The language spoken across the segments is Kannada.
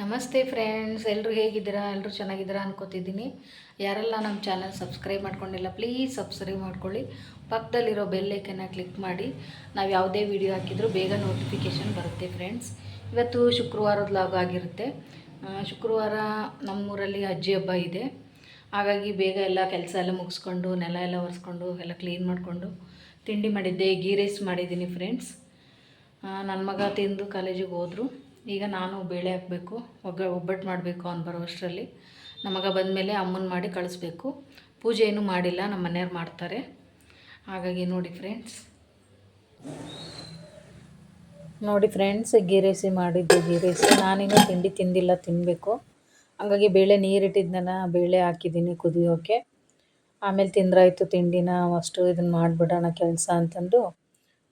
ನಮಸ್ತೆ ಫ್ರೆಂಡ್ಸ್ ಎಲ್ಲರೂ ಹೇಗಿದ್ದೀರಾ? ಎಲ್ಲರೂ ಚೆನ್ನಾಗಿದ್ದೀರಾ ಅನ್ಕೋತಿದ್ದೀನಿ. ಯಾರೆಲ್ಲ ನಮ್ಮ ಚಾನಲ್ ಸಬ್ಸ್ಕ್ರೈಬ್ ಮಾಡ್ಕೊಂಡಿಲ್ಲ, ಪ್ಲೀಸ್ ಸಬ್ಸ್ಕ್ರೈಬ್ ಮಾಡ್ಕೊಳ್ಳಿ. ಪಕ್ಕದಲ್ಲಿರೋ ಬೆಲ್ ಐಕನ್ನ ಕ್ಲಿಕ್ ಮಾಡಿ. ನಾವು ಯಾವುದೇ ವಿಡಿಯೋ ಹಾಕಿದರೂ ಬೇಗ ನೋಟಿಫಿಕೇಷನ್ ಬರುತ್ತೆ ಫ್ರೆಂಡ್ಸ್. ಇವತ್ತು ಶುಕ್ರವಾರದ ಲಾಗ್ ಆಗಿರುತ್ತೆ. ಶುಕ್ರವಾರ ನಮ್ಮೂರಲ್ಲಿ ಅಜ್ಜಿ ಹಬ್ಬ ಇದೆ. ಹಾಗಾಗಿ ಬೇಗ ಎಲ್ಲ ಕೆಲಸ ಎಲ್ಲ ಮುಗಿಸ್ಕೊಂಡು, ನೆಲ ಎಲ್ಲ ಒರೆಸ್ಕೊಂಡು, ಎಲ್ಲ ಕ್ಲೀನ್ ಮಾಡಿಕೊಂಡು ತಿಂಡಿ ಮಾಡಿದ್ದೆ, ಗೀ ರೈಸ್ ಮಾಡಿದ್ದೀನಿ ಫ್ರೆಂಡ್ಸ್. ನನ್ನ ಮಗ ತಿಂದು ಕಾಲೇಜಿಗೆ ಹೋದರು. ಈಗ ನಾನು ಬೇಳೆ ಹಾಕಬೇಕು, ಒಗ್ಗ, ಒಬ್ಬಟ್ಟು ಮಾಡಬೇಕು ಅವ್ನು ಬರೋಷ್ಟರಲ್ಲಿ ನಮಗ ಮಗ ಬಂದಮೇಲೆ ಅಮ್ಮನ ಮಾಡಿ ಕಳಿಸ್ಬೇಕು. ಪೂಜೆ ಏನೂ ಮಾಡಿಲ್ಲ, ನಮ್ಮ ಮನೆಯವ್ರು ಮಾಡ್ತಾರೆ. ಹಾಗಾಗಿ ನೋಡಿ ಫ್ರೆಂಡ್ಸ್ ನೋಡಿ ಫ್ರೆಂಡ್ಸ್ ಗೀರೇಸಿ ಮಾಡಿದ್ದು ಗೀರೇಸಿ ನಾನಿನ್ನೂ ತಿಂಡಿ ತಿಂದಿಲ್ಲ ತಿನ್ನಬೇಕು ಹಾಗಾಗಿ ಬೇಳೆ ನೀರಿಟ್ಟಿದ್ದನ್ನ ಬೇಳೆ ಹಾಕಿದ್ದೀನಿ ಕುದಿಯೋಕ್ಕೆ ಆಮೇಲೆ ತಿಂದ್ರಾಯ್ತು ತಿಂಡಿನ, ಅಷ್ಟು ಇದನ್ನು ಮಾಡಿಬಿಡೋಣ ಕೆಲಸ ಅಂತಂದು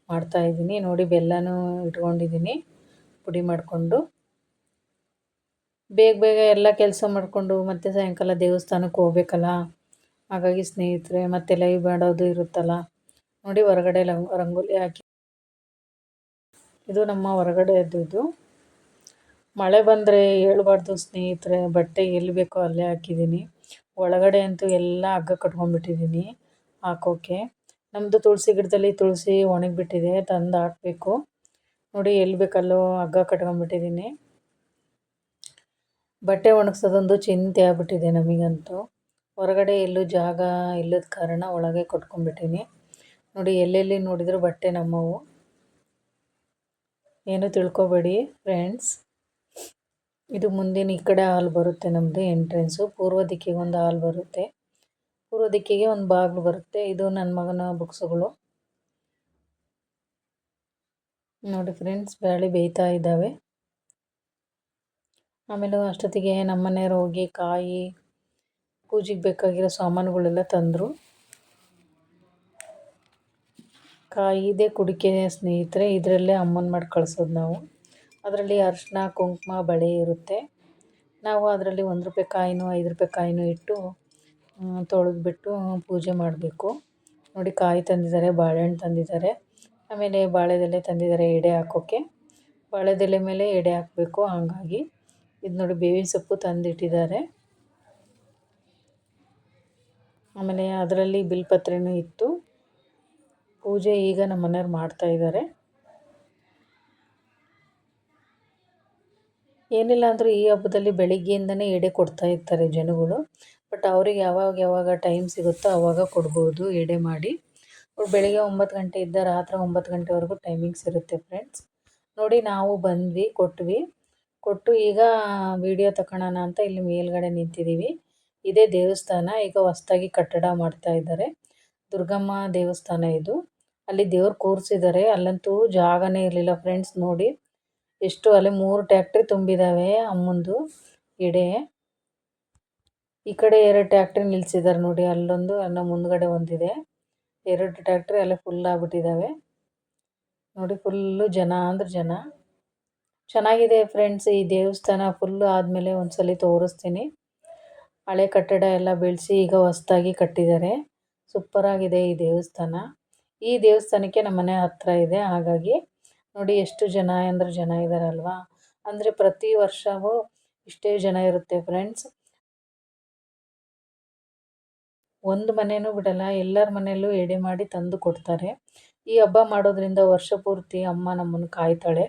ಮಾಡ್ತಾಯಿದ್ದೀನಿ ನೋಡಿ, ಬೆಲ್ಲನೂ ಇಟ್ಕೊಂಡಿದ್ದೀನಿ. ಪುಡಿ ಮಾಡಿಕೊಂಡು ಬೇಗ ಬೇಗ ಎಲ್ಲ ಕೆಲಸ ಮಾಡಿಕೊಂಡು ಮತ್ತೆ ಸಾಯಂಕಾಲ ದೇವಸ್ಥಾನಕ್ಕೆ ಹೋಗ್ಬೇಕಲ್ಲ? ಹಾಗಾಗಿ ಸ್ನೇಹಿತರೆ, ಮತ್ತೆ ಲೈವ್ ಮಾಡೋದು ಇರುತ್ತಲ್ಲ? ನೋಡಿ ಹೊರಗಡೆ ರಂಗೋಲಿ ಹಾಕಿ. ಇದು ನಮ್ಮ ಹೊರಗಡೆದು ಇದು. ಮಳೆ ಬಂದರೆ ಹೇಳ್ಬಾರ್ದು ಸ್ನೇಹಿತರೆ, ಬಟ್ಟೆ ಎಲ್ಲಿ ಬೇಕೋ ಅಲ್ಲೇ ಹಾಕಿದ್ದೀನಿ. ಒಳಗಡೆ ಅಂತೂ ಎಲ್ಲ ಹಗ್ಗ ಕಟ್ಕೊಂಡ್ಬಿಟ್ಟಿದ್ದೀನಿ ಹಾಕೋಕೆ. ನಮ್ಮದು ತುಳಸಿ ಗಿಡದಲ್ಲಿ ತುಳಸಿ ಒಣಗಿಬಿಟ್ಟಿದೆ, ತಂದು ಹಾಕಬೇಕು. ನೋಡಿ, ಎಲ್ಲಿ ಬೇಕಲ್ಲೋ ಹಗ್ಗ ಕಟ್ಕೊಂಡ್ಬಿಟ್ಟಿದ್ದೀನಿ. ಬಟ್ಟೆ ಒಣಗ್ಸೋದೊಂದು ಚಿಂತೆ ಆಗ್ಬಿಟ್ಟಿದೆ ನಮಗಂತೂ. ಹೊರಗಡೆ ಎಲ್ಲೂ ಜಾಗ ಇಲ್ಲದ ಕಾರಣ ಒಳಗೆ ಕೊಟ್ಕೊಂಡ್ಬಿಟ್ಟೀನಿ. ನೋಡಿ, ಎಲ್ಲೆಲ್ಲಿ ನೋಡಿದ್ರು ಬಟ್ಟೆ ನಮ್ಮವು. ಏನು ತಿಳ್ಕೊಬೇಡಿ ಫ್ರೆಂಡ್ಸ್. ಇದು ಮುಂದಿನ ಈ ಕಡೆ ಹಾಲು ಬರುತ್ತೆ ನಮ್ಮದು ಎಂಟ್ರೆನ್ಸು. ಪೂರ್ವ ದಿಕ್ಕಿಗೆ ಒಂದು ಹಾಲು ಬರುತ್ತೆ. ಪೂರ್ವ ದಿಕ್ಕಿಗೆ ಒಂದು ಬಾಗಿಲು ಬರುತ್ತೆ. ಇದು ನನ್ನ ಮಗನ ಬುಕ್ಸುಗಳು. ನೋಡಿ ಫ್ರೆಂಡ್ಸ್ ಬ್ಯಾಳಿ ಬೇಯ್ತಾ ಇದ್ದಾವೆ. ಆಮೇಲೆ ಅಷ್ಟೊತ್ತಿಗೆ ನಮ್ಮ ಮನೆಯವ್ರು ಹೋಗಿ ಕಾಯಿ, ಪೂಜೆಗೆ ಬೇಕಾಗಿರೋ ಸಾಮಾನುಗಳೆಲ್ಲ ತಂದರು. ಕಾಯಿ ಇದೆ, ಕುಡಿಕೆ ಸ್ನೇಹಿತರೆ, ಇದರಲ್ಲೇ ಅಮ್ಮನ ಮಾಡಿ ಕಳ್ಸೋದು ನಾವು. ಅದರಲ್ಲಿ ಅರಿಶಿನ ಕುಂಕುಮ, ಬಳೆ ಇರುತ್ತೆ. ನಾವು ಅದರಲ್ಲಿ ಒಂದು ರೂಪಾಯಿ ಕಾಯಿನೂ, ಐದು ರೂಪಾಯಿ ಕಾಯಿನೂ ಇಟ್ಟು ತೊಳೆದ್ಬಿಟ್ಟು ಪೂಜೆ ಮಾಡಬೇಕು. ನೋಡಿ ಕಾಯಿ ತಂದಿದ್ದಾರೆ, ಬಾಳೆಹಣ್ಣು ತಂದಿದ್ದಾರೆ. ಆಮೇಲೆ ಬಾಳೆದೆಲೆ ತಂದಿದ್ದಾರೆ ಎಡೆ ಹಾಕೋಕ್ಕೆ ಬಾಳೆದೆಲೆ ಮೇಲೆ ಎಡೆ ಹಾಕಬೇಕು ಹಾಗಾಗಿ. ಇದು ನೋಡಿ ಬೇವಿನ ಸೊಪ್ಪು ತಂದಿಟ್ಟಿದ್ದಾರೆ. ಆಮೇಲೆ ಅದರಲ್ಲಿ ಬಿಲ್ಪತ್ರೆನೂ ಇತ್ತು. ಪೂಜೆ ಈಗ ನಮ್ಮ ಮನೆಯವ್ರು ಮಾಡ್ತಾ ಇದ್ದಾರೆ. ಏನಿಲ್ಲ ಅಂದರೂ ಈ ಹಬ್ಬದಲ್ಲಿ ಬೆಳಿಗ್ಗೆಯಿಂದನೇ ಎಡೆ ಕೊಡ್ತಾ ಇರ್ತಾರೆ ಜನಗಳು. ಬಟ್ ಅವ್ರಿಗೆ ಯಾವಾಗ ಯಾವಾಗ ಟೈಮ್ ಸಿಗುತ್ತೋ ಆವಾಗ ಕೊಡ್ಬೋದು ಎಡೆ ಮಾಡಿ. ಅವ್ರು ಬೆಳಿಗ್ಗೆ ಒಂಬತ್ತು ಗಂಟೆ ಇದ್ದ ರಾತ್ರಿ ಒಂಬತ್ತು ಗಂಟೆವರೆಗೂ ಟೈಮಿಂಗ್ಸ್ ಇರುತ್ತೆ ಫ್ರೆಂಡ್ಸ್ ನೋಡಿ ನಾವು ಬಂದ್ವಿ, ಕೊಟ್ವಿ. ಕೊಟ್ಟು ಈಗ ವಿಡಿಯೋ ತಗೊಳ್ಳೋಣ ಅಂತ ಇಲ್ಲಿ ಮೇಲ್ಗಡೆ ನಿಂತಿದ್ದೀವಿ ಇದೇ ದೇವಸ್ಥಾನ, ಈಗ ಹೊಸ್ದಾಗಿ ಕಟ್ಟಡ ಮಾಡ್ತಾ ಇದ್ದಾರೆ. ದುರ್ಗಮ್ಮ ದೇವಸ್ಥಾನ ಇದು. ಅಲ್ಲಿ ದೇವ್ರು ಕೂರಿಸಿದ್ದಾರೆ ಅಲ್ಲಂತೂ ಜಾಗನೇ ಇರಲಿಲ್ಲ ಫ್ರೆಂಡ್ಸ್ ನೋಡಿ. ಎಷ್ಟು ಅಲ್ಲಿ ಮೂರು ಟ್ಯಾಕ್ಟ್ರಿ ತುಂಬಿದ್ದಾವೆ ಅಮ್ಮಂದು ಎಡೆ ಈ ಕಡೆ ಎರಡು ಟ್ಯಾಕ್ಟ್ರಿ ನಿಲ್ಸಿದ್ದಾರೆ ನೋಡಿ, ಅಲ್ಲೊಂದು, ಅನ್ನ ಮುಂದ್ಗಡೆ ಒಂದಿದೆ. ಎರಡು ಟ್ಯಾಕ್ಟ್ರಿ ಅಲ್ಲೇ ಫುಲ್ ಆಗಿಬಿಟ್ಟಿದ್ದಾವೆ ನೋಡಿ ಫುಲ್ಲು ಜನ ಅಂದ್ರೆ ಜನ. ಚೆನ್ನಾಗಿದೆ ಫ್ರೆಂಡ್ಸ್ ಈ ದೇವಸ್ಥಾನ ಫುಲ್ಲು ಆದಮೇಲೆ ಒಂದ್ಸಲಿ ತೋರಿಸ್ತೀನಿ. ಹಳೆ ಕಟ್ಟಡ ಎಲ್ಲ ಬೆಳೆಸಿ ಈಗ ಹೊಸ್ದಾಗಿ ಕಟ್ಟಿದ್ದಾರೆ. ಸೂಪರಾಗಿದೆ ಈ ದೇವಸ್ಥಾನ. ಈ ದೇವಸ್ಥಾನಕ್ಕೆ ನಮ್ಮ ಮನೆ ಹತ್ತಿರ ಇದೆ, ಹಾಗಾಗಿ ನೋಡಿ ಎಷ್ಟು ಜನ ಅಂದ್ರೆ ಜನ ಇದ್ದಾರಲ್ವಾ ಅಂದರೆ ಪ್ರತಿ ವರ್ಷವೂ ಇಷ್ಟೇ ಜನ ಇರುತ್ತೆ ಫ್ರೆಂಡ್ಸ್ ಒಂದು ಮನೆಯೂ ಬಿಡಲ್ಲ, ಎಲ್ಲರ ಮನೆಯಲ್ಲೂ ಎಡೆ ಮಾಡಿ ತಂದು ಕೊಡ್ತಾರೆ. ಈ ಹಬ್ಬ ಮಾಡೋದ್ರಿಂದ ವರ್ಷ ಪೂರ್ತಿ ಅಮ್ಮ ನಮ್ಮನ್ನು ಕಾಯ್ತಾಳೆ.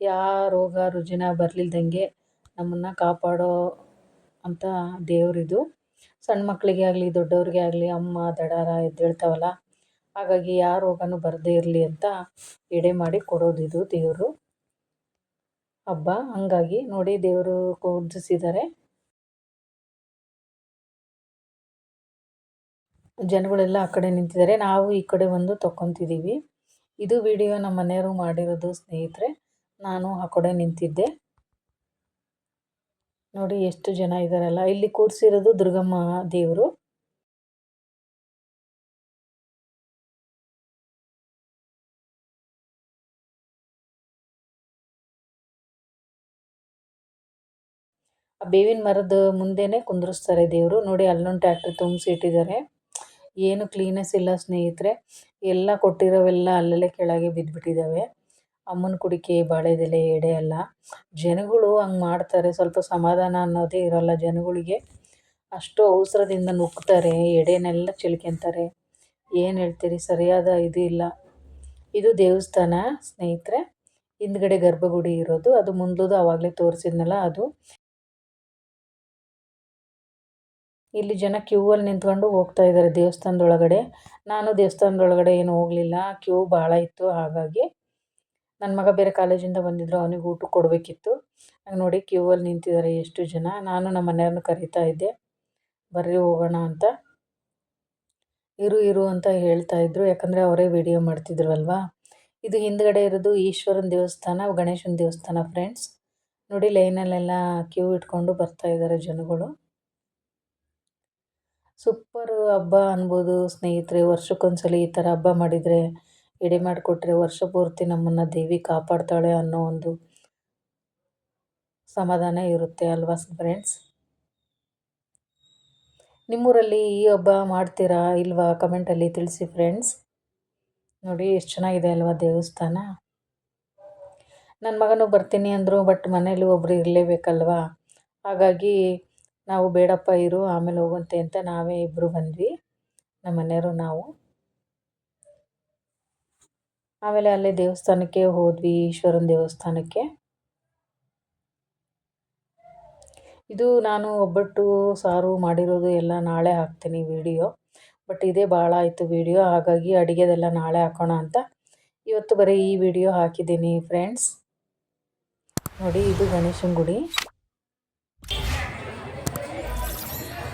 ಯಾವ ರೋಗ ರುಜಿನ ಬರಲಿಲ್ದಂಗೆ ನಮ್ಮನ್ನು ಕಾಪಾಡೋ ಅಂತ ದೇವರಿದು. ಸಣ್ಣ ಮಕ್ಕಳಿಗೆ ಆಗಲಿ, ದೊಡ್ಡವ್ರಿಗೆ ಆಗಲಿ, ಅಮ್ಮ, ದಡಾರ ಎದ್ದೇಳ್ತಾವಲ್ಲ, ಹಾಗಾಗಿ ಯಾವ ರೋಗನೂ ಬರದೇ ಇರಲಿ ಅಂತ ಎಡೆ ಮಾಡಿ ಕೊಡೋದು ಇದು ದೇವರು. ಹಬ್ಬ ಹಂಗಾಗಿ ನೋಡಿ ದೇವರು ಕೂರಿಸಿದ್ದಾರೆ ಜನಗಳೆಲ್ಲ ಆ ಕಡೆ ನಿಂತಿದ್ದಾರೆ. ನಾವು ಈ ಕಡೆ ಒಂದು ತಕೊಂತಿದ್ದೀವಿ ಇದು ವಿಡಿಯೋ ನಮ್ಮ ಮನೆಯವರು ಮಾಡಿರೋದು ಸ್ನೇಹಿತರೆ. ನಾನು ಆ ಕಡೆ ನಿಂತಿದ್ದೆ. ನೋಡಿ ಎಷ್ಟು ಜನ ಇದ್ದಾರಲ್ಲ. ಇಲ್ಲಿ ಕೂರಿಸಿರೋದು ದುರ್ಗಮ್ಮ ದೇವರು. ಆ ಬೇವಿನ ಮರದ ಮುಂದೆನೆ ಕುಂದ್ರಿಸ್ತಾರೆ ದೇವರು. ನೋಡಿ ಅಲ್ಲೊಂದು ಟ್ಯಾಕ್ಟ್ರಿ ತುಂಬಿಸಿ ಇಟ್ಟಿದ್ದಾರೆ ಏನು ಕ್ಲೀನೆಸ್ ಇಲ್ಲ ಸ್ನೇಹಿತರೆ. ಎಲ್ಲ ಕೊಟ್ಟಿರೋವೆಲ್ಲ ಅಲ್ಲಲ್ಲೇ ಕೆಳಗೆ ಬಿದ್ದುಬಿಟ್ಟಿದ್ದಾವೆ ಅಮ್ಮನ ಕುಡಿಕೆ ಬಾಳೆದೆಲೆ ಎಡೆ ಎಲ್ಲ ಜನಗಳು ಹಂಗೆ ಮಾಡ್ತಾರೆ. ಸ್ವಲ್ಪ ಸಮಾಧಾನ ಅನ್ನೋದೇ ಇರೋಲ್ಲ ಜನಗಳಿಗೆ. ಅಷ್ಟು ಅವಸರದಿಂದ ನುಗ್ತಾರೆ. ಎಡೆನೆಲ್ಲ ಚಿಲ್ಕೊತಾರೆ. ಏನು ಹೇಳ್ತೀರಿ? ಸರಿಯಾದ ಇದು ಇಲ್ಲ. ಇದು ದೇವಸ್ಥಾನ ಸ್ನೇಹಿತರೆ. ಹಿಂದ್ಗಡೆ ಗರ್ಭಗುಡಿ ಇರೋದು. ಅದು ಮುಂದಲದು ಆವಾಗಲೇ ತೋರಿಸಿದ್ನಲ್ಲ ಅದು. ಇಲ್ಲಿ ಜನ ಕ್ಯೂ ಅಲ್ಲಿ ನಿಂತ್ಕೊಂಡು ಹೋಗ್ತಾ ಇದ್ದಾರೆ ದೇವಸ್ಥಾನದೊಳಗಡೆ. ನಾನು ದೇವಸ್ಥಾನದೊಳಗಡೆ ಏನು ಹೋಗಲಿಲ್ಲ. ಕ್ಯೂ ಭಾಳ ಇತ್ತು. ಹಾಗಾಗಿ ನನ್ನ ಮಗ ಬೇರೆ ಕಾಲೇಜಿಂದ ಬಂದಿದ್ರು. ಅವನಿಗೆ ಊಟ ಕೊಡಬೇಕಿತ್ತು. ಹಂಗೆ ನೋಡಿ ಕ್ಯೂ ಅಲ್ಲಿ ನಿಂತಿದ್ದಾರೆ ಎಷ್ಟು ಜನ. ನಾನು ನಮ್ಮ ಮನೆಯವ್ರನ್ನ ಕರೀತಾ ಇದ್ದೆ. ಬರ್ರಿ ಹೋಗೋಣ ಅಂತ. ಇರು ಇರು ಅಂತ ಹೇಳ್ತಾ ಇದ್ರು. ಯಾಕಂದರೆ ಅವರೇ ವಿಡಿಯೋ ಮಾಡ್ತಿದ್ರು ಅಲ್ವಾ ಇದು ಹಿಂದ್ಗಡೆ ಇರೋದು ಈಶ್ವರನ ದೇವಸ್ಥಾನ, ಗಣೇಶನ ದೇವಸ್ಥಾನ ಫ್ರೆಂಡ್ಸ್ ನೋಡಿ ಲೈನಲ್ಲೆಲ್ಲ ಕ್ಯೂ ಇಟ್ಕೊಂಡು ಬರ್ತಾ ಇದ್ದಾರೆ ಜನಗಳು. ಸೂಪರ್ ಹಬ್ಬ ಅನ್ಬೋದು ಸ್ನೇಹಿತರೆ. ವರ್ಷಕ್ಕೊಂದ್ಸಲ ಈ ಥರ ಹಬ್ಬ ಮಾಡಿದರೆ, ಎಡೆ ಮಾಡಿಕೊಟ್ರೆ ವರ್ಷ ಪೂರ್ತಿ ನಮ್ಮನ್ನು ದೇವಿ ಕಾಪಾಡ್ತಾಳೆ ಅನ್ನೋ ಒಂದು ಸಮಾಧಾನ ಇರುತ್ತೆ ಅಲ್ವಾ ಫ್ರೆಂಡ್ಸ್ ನಿಮ್ಮೂರಲ್ಲಿ ಈ ಹಬ್ಬ ಮಾಡ್ತೀರಾ ಇಲ್ವಾ? ಕಮೆಂಟಲ್ಲಿ ತಿಳಿಸಿ ಫ್ರೆಂಡ್ಸ್ ನೋಡಿ, ಎಷ್ಟು ಚೆನ್ನಾಗಿದೆ ಅಲ್ವಾ ದೇವಸ್ಥಾನ? ನನ್ನ ಮಗನೂ ಬರ್ತೀನಿ ಅಂದರು ಬಟ್ ಮನೇಲಿ ಒಬ್ಬರು ಇರಲೇಬೇಕಲ್ವಾ? ಹಾಗಾಗಿ ನಾವು ಬೇಡಪ್ಪ ಇರು, ಆಮೇಲೆ ಹೋಗುವಂತೆ ಅಂತ ನಾವೇ ಇಬ್ಬರು ಬಂದ್ವಿ. ನಮ್ಮ ಮನೆಯವರು ನಾವು. ಆಮೇಲೆ ಅಲ್ಲೇ ದೇವಸ್ಥಾನಕ್ಕೆ ಹೋದ್ವಿ, ಈಶ್ವರನ ದೇವಸ್ಥಾನಕ್ಕೆ. ಇದು ನಾನು ಒಬ್ಬಟ್ಟು ಸಾರು ಮಾಡಿರೋದು ಎಲ್ಲ ನಾಳೆ ಹಾಕ್ತೀನಿ ವಿಡಿಯೋ. ಬಟ್ ಇದೇ ಭಾಳ ಆಯಿತು ವಿಡಿಯೋ, ಹಾಗಾಗಿ ಅಡುಗೆದೆಲ್ಲ ನಾಳೆ ಹಾಕೋಣ ಅಂತ. ಇವತ್ತು ಬರೀ ಈ ವಿಡಿಯೋ ಹಾಕಿದ್ದೀನಿ ಫ್ರೆಂಡ್ಸ್ ನೋಡಿ, ಇದು ಗಣೇಶನ ಗುಡಿ.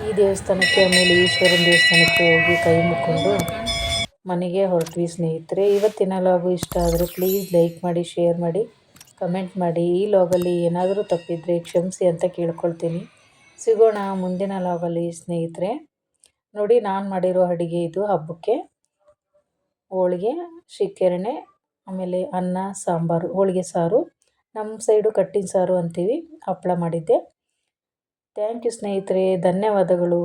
ಈ ದೇವಸ್ಥಾನಕ್ಕೆ, ಆಮೇಲೆ ಈಶ್ವರನ ದೇವಸ್ಥಾನಕ್ಕೆ ಹೋಗಿ ಕೈ ಮುಕ್ಕೊಂಡು ಮನೆಗೆ ಹೊರಟ್ವಿ ಸ್ನೇಹಿತರೆ. ಇವತ್ತಿನ ಲಾಗು ಇಷ್ಟ ಆದರೆ ಪ್ಲೀಸ್ ಲೈಕ್ ಮಾಡಿ ಶೇರ್ ಮಾಡಿ ಕಮೆಂಟ್ ಮಾಡಿ. ಈ ಲಾಗಲ್ಲಿ ಏನಾದರೂ ತಪ್ಪಿದರೆ ಕ್ಷಮಿಸಿ ಅಂತ ಕೇಳ್ಕೊಳ್ತೀನಿ. ಸಿಗೋಣ ಮುಂದಿನ ಲಾಗಲ್ಲಿ ಸ್ನೇಹಿತರೆ. ನೋಡಿ, ನಾನು ಮಾಡಿರೋ ಅಡುಗೆ ಇದು. ಹಬ್ಬಕ್ಕೆ ಹೋಳಿಗೆ ಶಿಕ್ಕೆರಣೆ ಆಮೇಲೆ ಅನ್ನ, ಸಾಂಬಾರು, ಹೋಳಿಗೆ ಸಾರು. ನಮ್ಮ ಸೈಡು ಕಟ್ಟಿನ ಸಾರು ಅಂತೀವಿ. ಹಪ್ಪಳ ಮಾಡಿದ್ದೆ. ಥ್ಯಾಂಕ್ ಯು ಸ್ನೇಹಿತರೆ ಧನ್ಯವಾದಗಳು.